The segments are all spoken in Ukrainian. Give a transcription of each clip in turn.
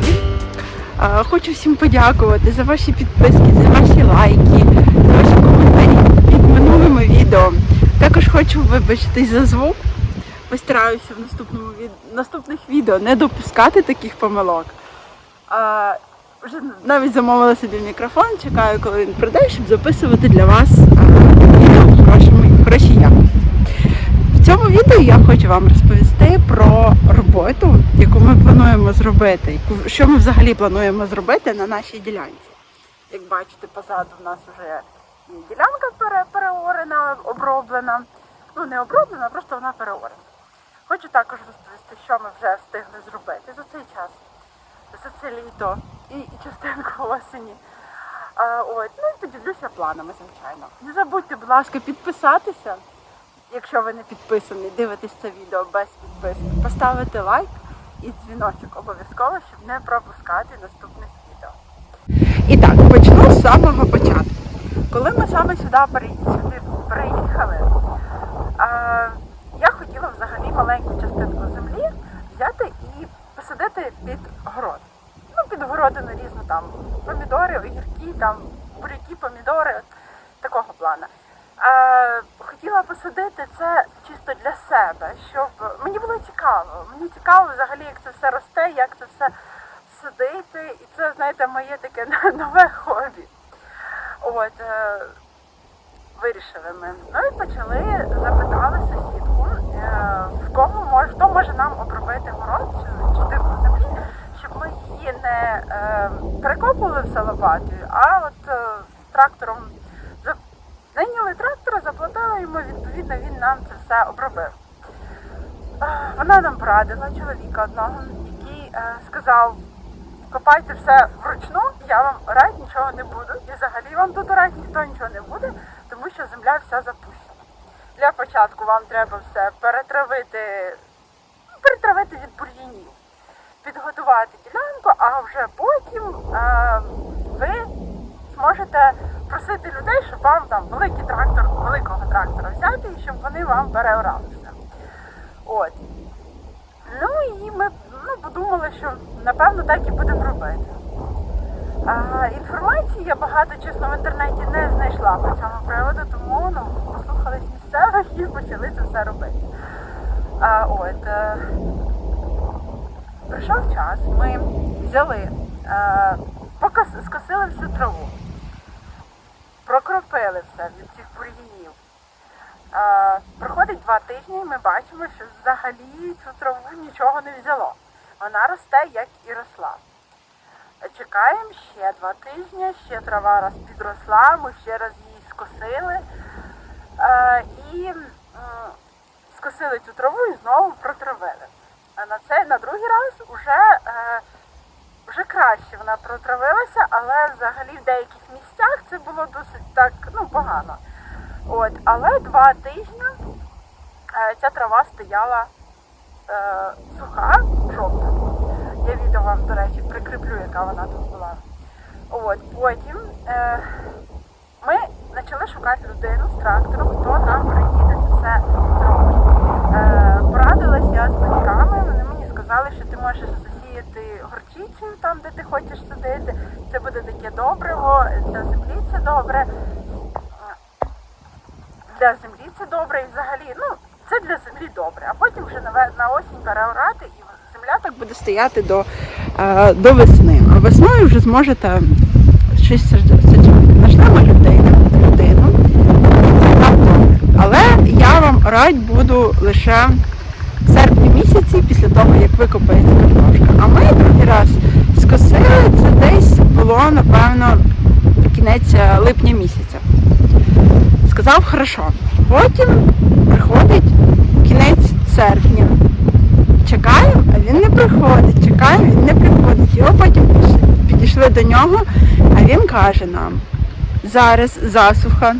каналі. Е, Хочу всім подякувати за ваші підписки, за ваші лайки, за ваші коментарі під минулими відео. Також хочу вибачитись за звук. Постараюся в наступному від... наступних відео не допускати таких помилок. Е, Вже навіть замовила собі мікрофон, чекаю, коли він прийде, щоб записувати для вас е, відео в хорошій якості. В цьому відео я хочу вам розповісти про роботу, яку ми плануємо зробити, яку- що ми взагалі плануємо зробити на нашій ділянці. Як бачите, позаду в нас вже ділянка пере- переорена, оброблена. Ну, не оброблена, просто вона переорена. Хочу також розповісти, що ми вже встигли зробити за цей час, за це літо і, і частинку осені. А, от, ну і поділюся планами, звичайно. Не забудьте, будь ласка, підписатися якщо ви не підписані, дивитесь це відео без підписки, поставити лайк і дзвіночок обов'язково, щоб не пропускати наступних відео. І так, почну з самого початку. Коли ми саме сюди сюди приїхали, я хотіла взагалі маленьку частинку землі взяти і посадити під город. Ну, під городину різну там помідори, огірки, там буряки, помідори, такого плану. Хотіла посадити це чисто для себе, щоб мені було цікаво. Мені цікаво взагалі, як це все росте, як це все садити. І це, знаєте, моє таке нове хобі. От, е, вирішили ми. Ну і почали, запитали сусідку, е, в кого може, хто може нам обробити город цю частинку землі, щоб ми її не е, перекопували все лопатою, а от трактором Найняли трактора, заплатили йому, відповідно, він нам це все обробив. Вона нам порадила чоловіка одного, який е, сказав, копайте все вручну, я вам орати нічого не буду. І взагалі вам тут орати ніхто нічого не буде, тому що земля вся запущена. Для початку вам треба все перетравити, перетравити від бур'янів, підготувати ділянку, а вже потім е, ви зможете просити людей, щоб вам там великий трактор, великого трактора взяти і щоб вони вам переорали все. От. Ну і ми ну, подумали, що напевно так і будемо робити. А, інформації я багато чесно в інтернеті не знайшла по цьому приводу, тому ну, послухались місцевих і почали це все робити. А, от, е, прийшов час, ми взяли, е, скосили всю траву прокропили від цих бур'янів. Е, проходить два тижні, і ми бачимо, що взагалі цю траву нічого не взяло. Вона росте, як і росла. Чекаємо ще два тижні, ще трава раз підросла, ми ще раз її скосили. І скосили цю траву і знову протравили. А на цей на другий раз уже е, вже краще вона протравилася, але взагалі в деяких місцях це було досить так ну, погано. От, але два тижні е, ця трава стояла е, суха, жовта. Я відео вам, до речі, прикріплю, яка вона тут була. От, потім е, ми почали шукати людину з трактором, хто нам приїде це все зробить. Е, порадилась я з батьками, вони мені сказали, що ти можеш засіяти горчицю там, де ти хочеш садити. Це буде таке добриво, для землі це добре. Для землі це добре і взагалі, ну, це для землі добре. А потім вже на, осінь переорати і земля так буде стояти до, е, до весни. А весною вже зможете щось саджати. Нашлемо людину, людину. Але я вам радь буду лише місяці після того, як викопається картошка. А ми другий раз скосили, це десь було, напевно, кінець е, липня місяця. Сказав хорошо. Потім приходить кінець серпня. Чекаю, а він не приходить. Чекаю, він не приходить. Його потім підійшли до нього, а він каже нам: зараз засуха.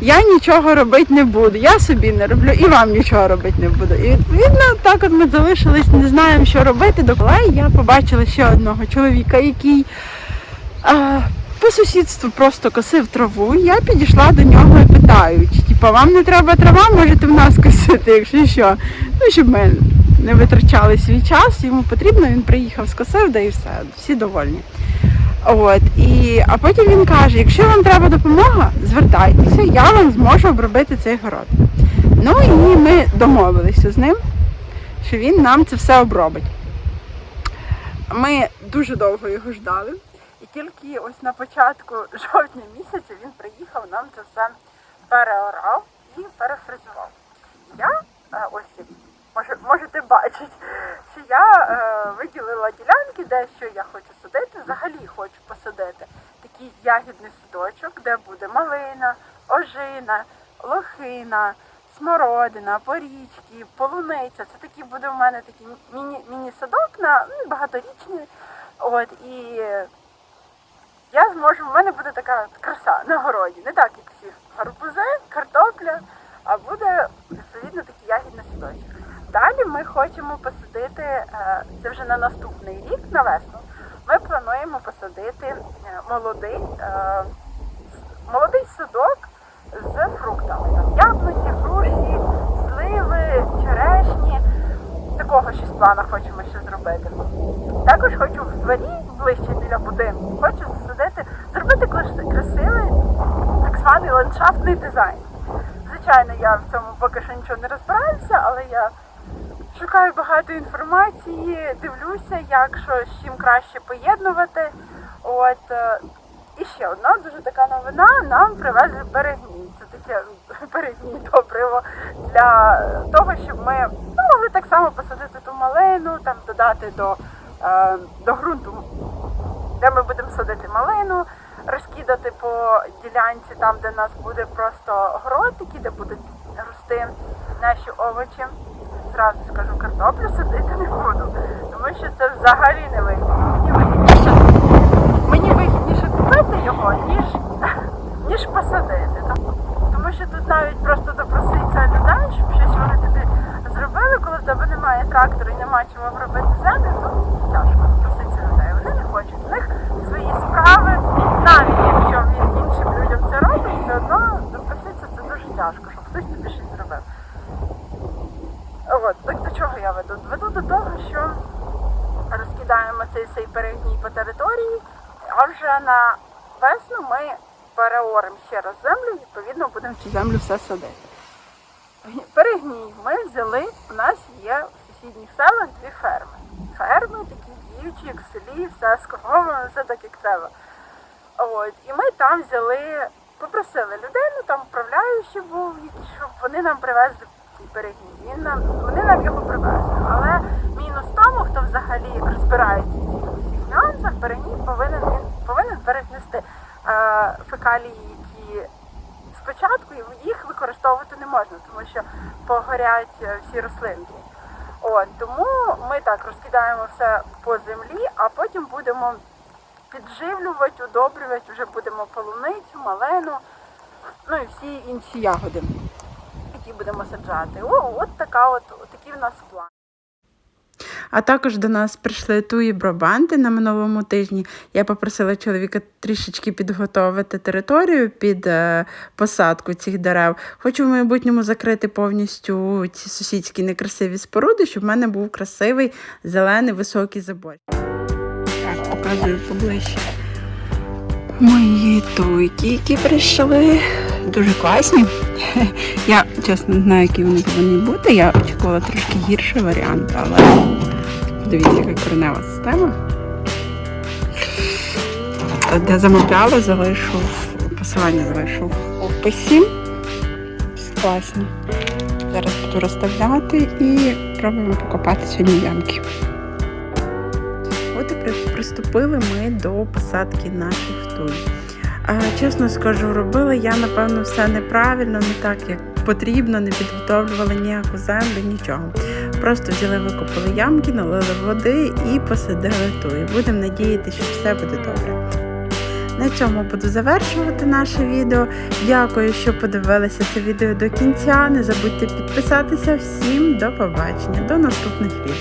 Я нічого робити не буду, я собі не роблю і вам нічого робити не буду. І відповідно так от ми залишились, не знаємо, що робити. Але я побачила ще одного чоловіка, який а, по сусідству просто косив траву. Я підійшла до нього і питаю, чи типа вам не треба трава, можете в нас косити, якщо що. Ну, щоб ми не витрачали свій час, йому потрібно, він приїхав, скосив, да і все, всі довольні. От, і, а потім він каже: якщо вам треба допомога, звертайтеся, я вам зможу обробити цей город. Ну і ми домовилися з ним, що він нам це все обробить. Ми дуже довго його ждали, і тільки ось на початку жовтня місяця він приїхав, нам це все переорав і перефризував. Я е, ось можете бачити, що я е, виділила ділянки, де що я хочу садити. Взагалі хочу посадити такий ягідний садочок, де буде малина, ожина, лохина, смородина, порічки, полуниця. Це такий буде в мене такий міні, міні-садок на ну, багаторічний. От і я зможу, в мене буде така краса на городі. Не так, як всіх гарбузи, картопля, а буде відповідно такий ягідний садочок. Далі ми хочемо посадити, е, це вже на наступний рік, на весну, ми плануємо посадити е, молодий, е, молодий садок з фруктами. Там яблуки, груші, сливи, черешні. Такого щось плана хочемо ще зробити. Також хочу в дворі, ближче біля будинку, хочу засадити, зробити красивий так званий ландшафтний дизайн. Звичайно, я в цьому поки що нічого не розбираюся, але я шукаю багато інформації, дивлюся, як що з чим краще поєднувати. От е, і ще одна дуже така новина. Нам привезли берегні. Це таке берегні добриво для того, щоб ми ну, могли так само посадити ту малину, там додати до, е, до ґрунту, де ми будемо садити малину, розкидати по ділянці, там, де у нас буде просто город, де будуть рости наші овочі. Зразу скажу, картоплю садити не буду, тому що це взагалі не вигідно. Мені вигідніше, мені вигідніше купити його, ніж, ніж посадити. Тому- що тут навіть просто допроситься людей, щоб щось вони тобі зробили, коли в тебе немає трактора і немає чим обробити землю, то тяжко допроситься людей. Вони не хочуть. У них свої справи, навіть якщо він іншим людям це робить, все одно допроситься це дуже тяжко, щоб хтось тобі щось зробив. От, так до чого я веду? Веду до того, що розкидаємо цей цей перегній по території, а вже на весну ми переоримо ще раз землю, і відповідно будемо цю землю все садити. Перегній ми взяли, у нас є в сусідніх селах дві ферми. Ферми такі діючі, як в селі, все скоровано, все так, як треба. От, і ми там взяли, попросили людей, ну там управляючий був, щоб вони нам привезли цей перегній. Він нам, вони нам його привезли. Але мінус тому, хто взагалі розбирається в цих всіх нюансах, перегній повинен він повинен перенести е, фекалії, які спочатку їх використовувати не можна, тому що погорять е, всі рослинки. От, тому ми так розкидаємо все по землі, а потім будемо підживлювати, удобрювати, вже будемо полуницю, малену, ну і всі інші ягоди, які будемо саджати. О, от така от, от такий в нас план. А також до нас прийшли туї бробанти на минулому тижні. Я попросила чоловіка трішечки підготовити територію під е, посадку цих дерев. Хочу в майбутньому закрити повністю ці сусідські некрасиві споруди, щоб в мене був красивий зелений високий забор. Так, показую поближче. Мої туйки, які прийшли, дуже класні. Я чесно не знаю, які вони повинні бути. Я очікувала трошки гірший варіант, але дивіться, яка коренева система. Де замовляла, залишу посилання залишу в описі. Класні. Зараз буду розставляти і пробуємо покопати сьогодні ямки. От і приступили ми до посадки наших туй. Чесно скажу, робила я, напевно, все неправильно, не так, як потрібно, не підготовлювали ніяку землю, нічого. Просто взяли, викопали ямки, налили води і посадили ту. І Будемо надіятися, що все буде добре. На цьому буду завершувати наше відео. Дякую, що подивилися це відео до кінця. Не забудьте підписатися. Всім до побачення, до наступних відео.